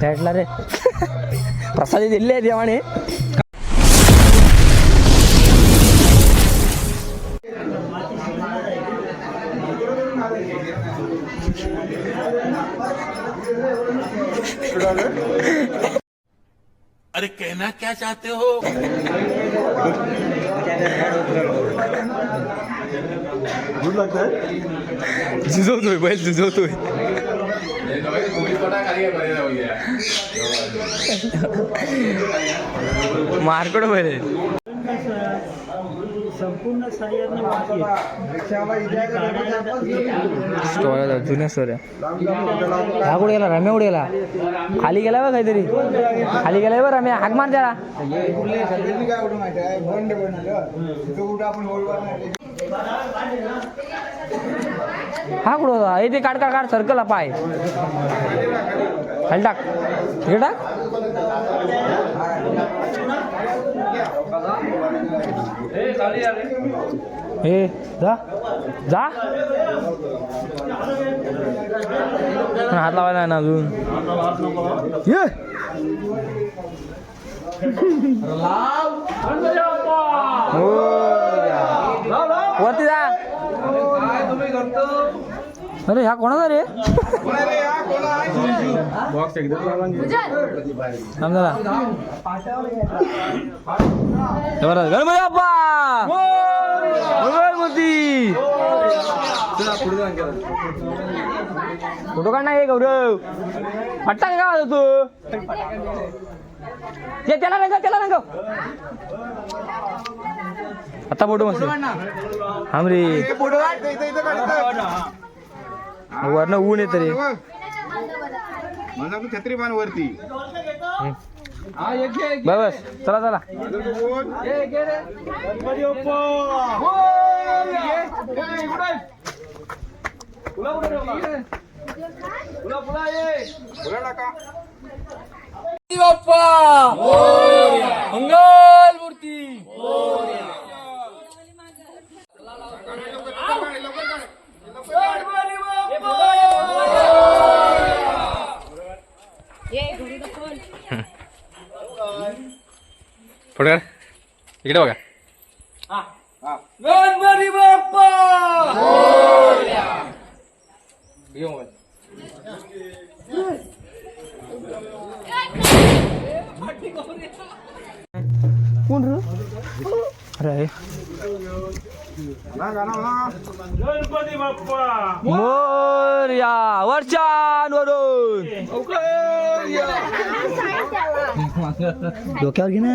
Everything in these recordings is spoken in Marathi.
भेटला रे. प्रसादी दिले आहे देवाने. क्या चाहते हो? झुजवतोय बैल झुजवतोय. मारकड बैल आहे. संपूर्ण साह्याने जुन्या स्टोऱ्या. हा कुठे गेला रम्या कुठे गेला? खाली गेला बा काहीतरी. खाली गेलाय बा रम्या हाक मार त्याला हा कुठं होता? हे ते काढ काढ काढ सर्कल हा पाय. खाली टाक हे टाक हे जा. जा हात लावायला ना अजून. ये. वरती जा. अरे ह्या कोणाचा रे. हे गणपती बाप्पा! फोटो काढ ना हे गौरव. हट्टा का गावात तू? त्याला नाही त्याला नाही आता फोटो मस्त थांब रे. वरनं ऊन येत रे माझा पण छत्री मान वरती बस बस. चला चला. मंगल मूर्ती. इकडे बघा गणपती बाप्पा घे मोबाईल. कोण रे अरे गणपती बाप्पा मोर्या वरच्यावरून डोक्यावर घे ना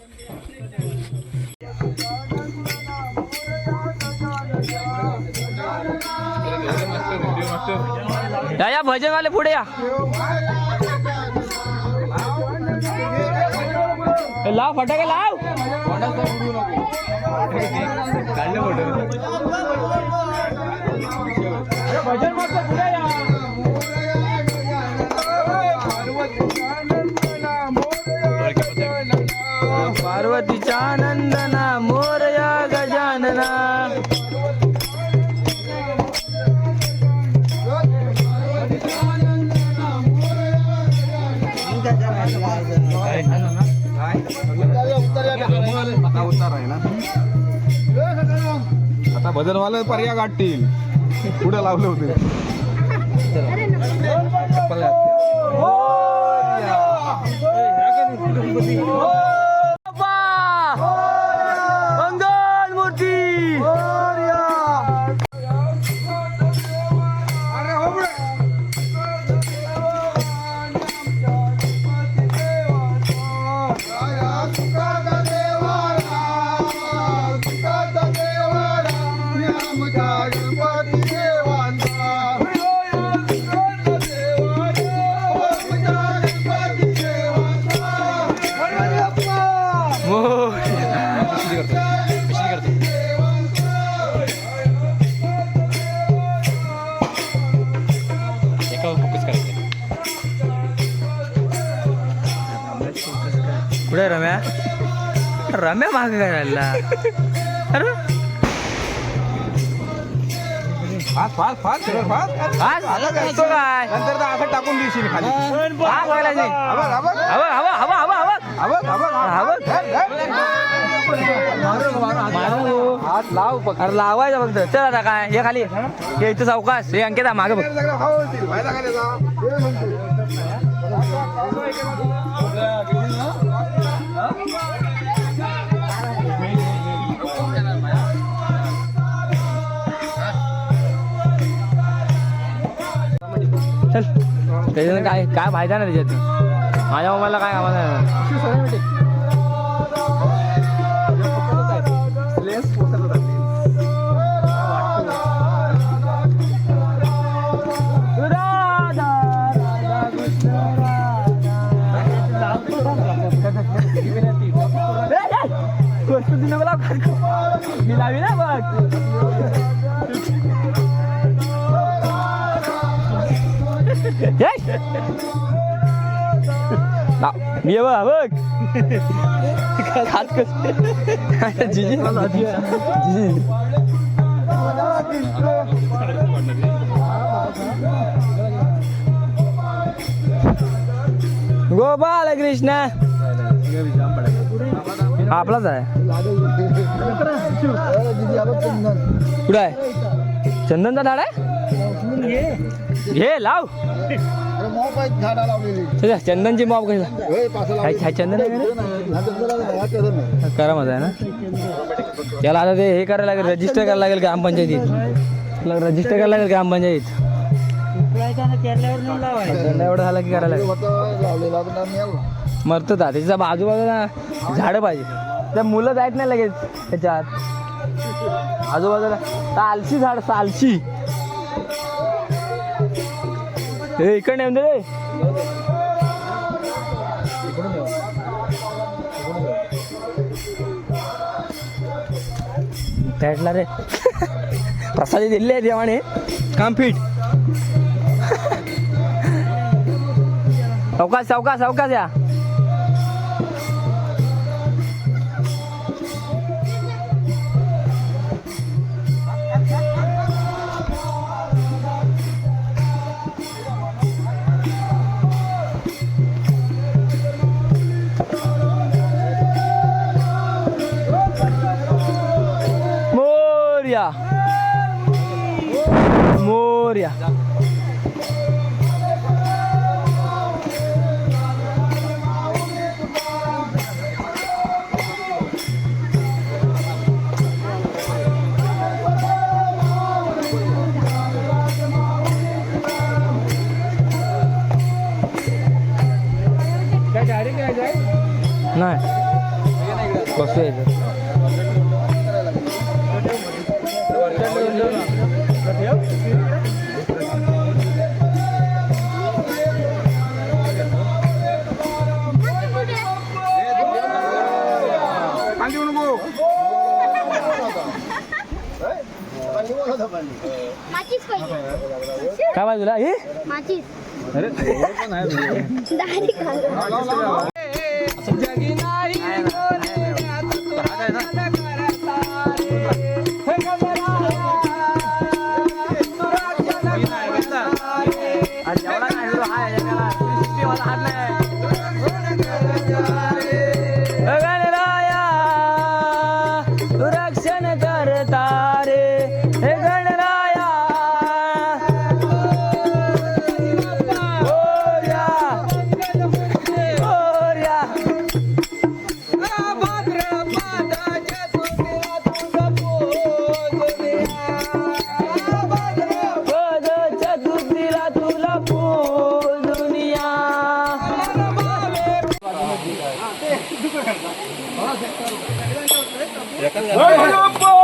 या या भजनवाले पुढे या. लाव फटाके लाव. भजन मात्र पुढे या. उतार आहे ना आता भजनवाले पर्या गाठतील. पुढे लावले होते. मंगल माग काय राहिला अरे फास्ट फास्ट फास्ट सगळं फास्ट. आज असतो काय नंतर तर असं टाकून देशील खाली. बघायला नाही. हवं हवं हवं हवं हवं. हवं. हवं हवं हवं हवं हात लाव. बघ अरे लावायचं फक्त. चल आता काय? हे खाली. हे इथं सावकाश हे अंकिता मागे बघ. चल. त्याच्यानं काय काय फायदा नाही त्याच्यात. माझ्या मोबाईलला काय कामाला नाही ये बघ बघ खात कस जिजी गोपाल कृष्ण आपलाच आहे कुठं आहे चंदनचा झाड आहे घे लाव तुझ्या चंदनची मॉब कशी चंदन आहे का? रे? करा मजा आहे ना. त्याला आता ते हे करायला लागेल रजिस्टर करायला लागेल ग्रामपंचायतीत. तुला रजिस्टर करायला लागेल ग्रामपंचायतीत. चंदा एवढं झालं की करायला लागेल. मरतो ता त्याच्या आजूबाजूला झाडं पाहिजे. त्या मुलं जायत नाही लगेच त्याच्यात. आजूबाजूला. सालशी झाड सालशी. हे इकडे रे. भेटला रे. प्रसादी दिले आहे देवाने. काम फिट सावकाश सावकाश सावकाश या. नाही बसूया काय बाजूला? हे अरे 来一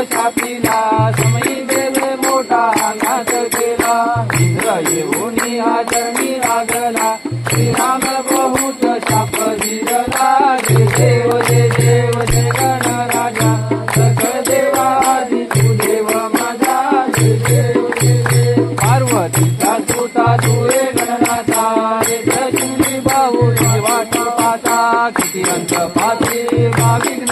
दिवशी समयी देवे मोठा अनाथ केला. इंद्र येऊन आदरणी लागला. श्रीराम बहुत शाप दिला. जे देव जे देव जे गण राजा. सकळ देवादी तू देव माझा. जे देव जे देव. पार्वतीचा सुता तुळे गणनाचा रे दशमी भाऊ वाट पाता किती अंत पाती माविघ्न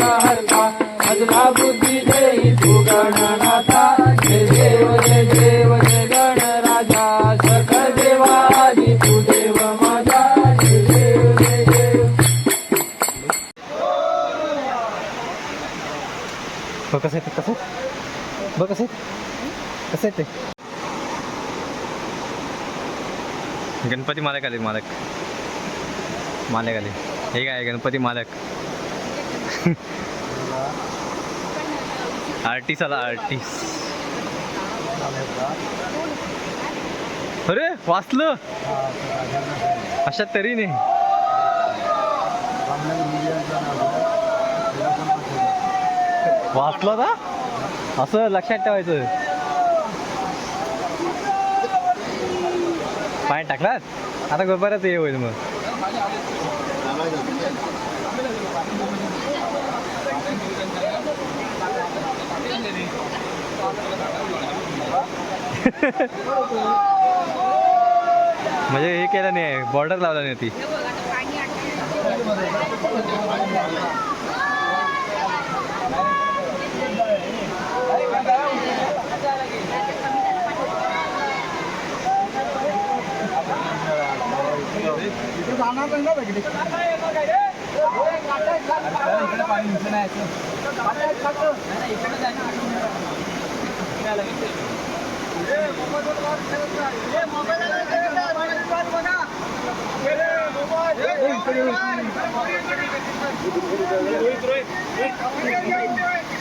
कसं आहे. ते गणपती मालक आले मालक. मालक आले. हे काय गणपती मालक? आर्टिस्ट आला आर्टिस्ट. अरे वाचलं. अशा तरीने वाचलं का असं लक्षात ठेवायचं. पाय टाकलात आता बरंच हे होईल मग. म्हणजे हे केलं नाही बॉर्डर लावला नाही ती.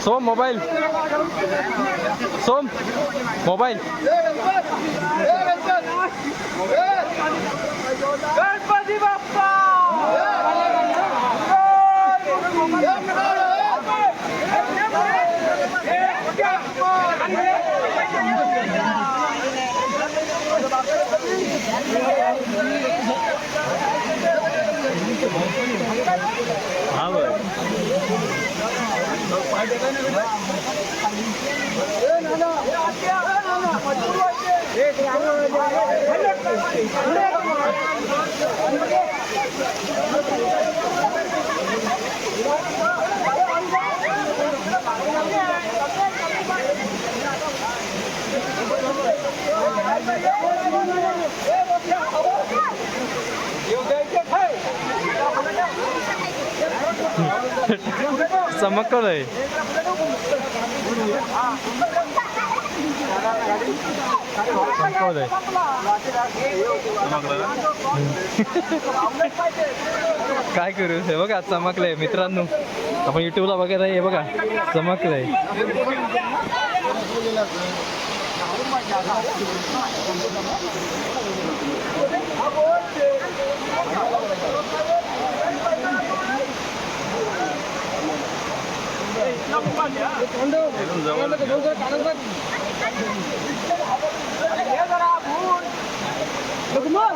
सोम मोबाईल सोम मोबाईल गणपती बाप्पा हा बरं चमकलंय संपवलंय काय करू? हे बघा चमकलंय मित्रांनो. आपण युट्यूबला बघत आहे हे बघा चमकलंय. Lukman! Lukman!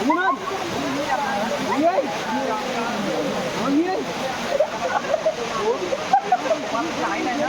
Lukman! Ye! Ye! Ủa, cái này đó.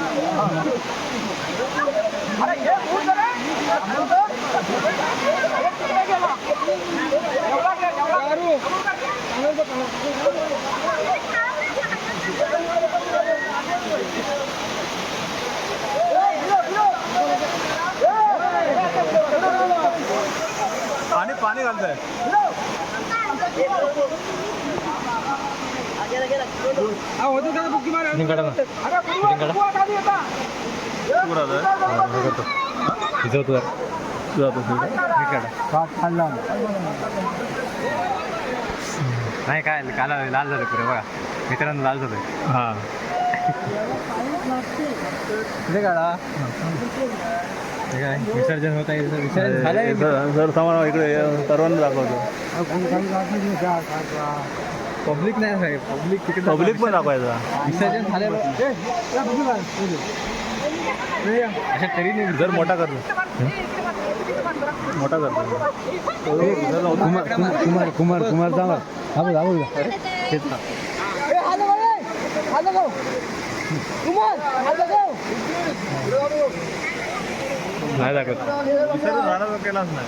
नाही काय काला लाल झालं पुरे बघा. मित्रांनो लाल झालं. हा. कुठे काढा. काय विसर्जन होत आहे विसर्जन. झालंय सर सामान इकडे सर्वांना दाखवतो. पब्लिक नाही साहेब पब्लिक तिकडे पब्लिक पण दाखवायचा. विसर्जन झालं अशा तरी नाही. जर मोठा करतो मोठा करतो कुमार कुमार कुमार कुमार कुमार जावा दाबू दाबू तेच ना नाही दाखवत. विसर्जन झाला तर केलाच नाही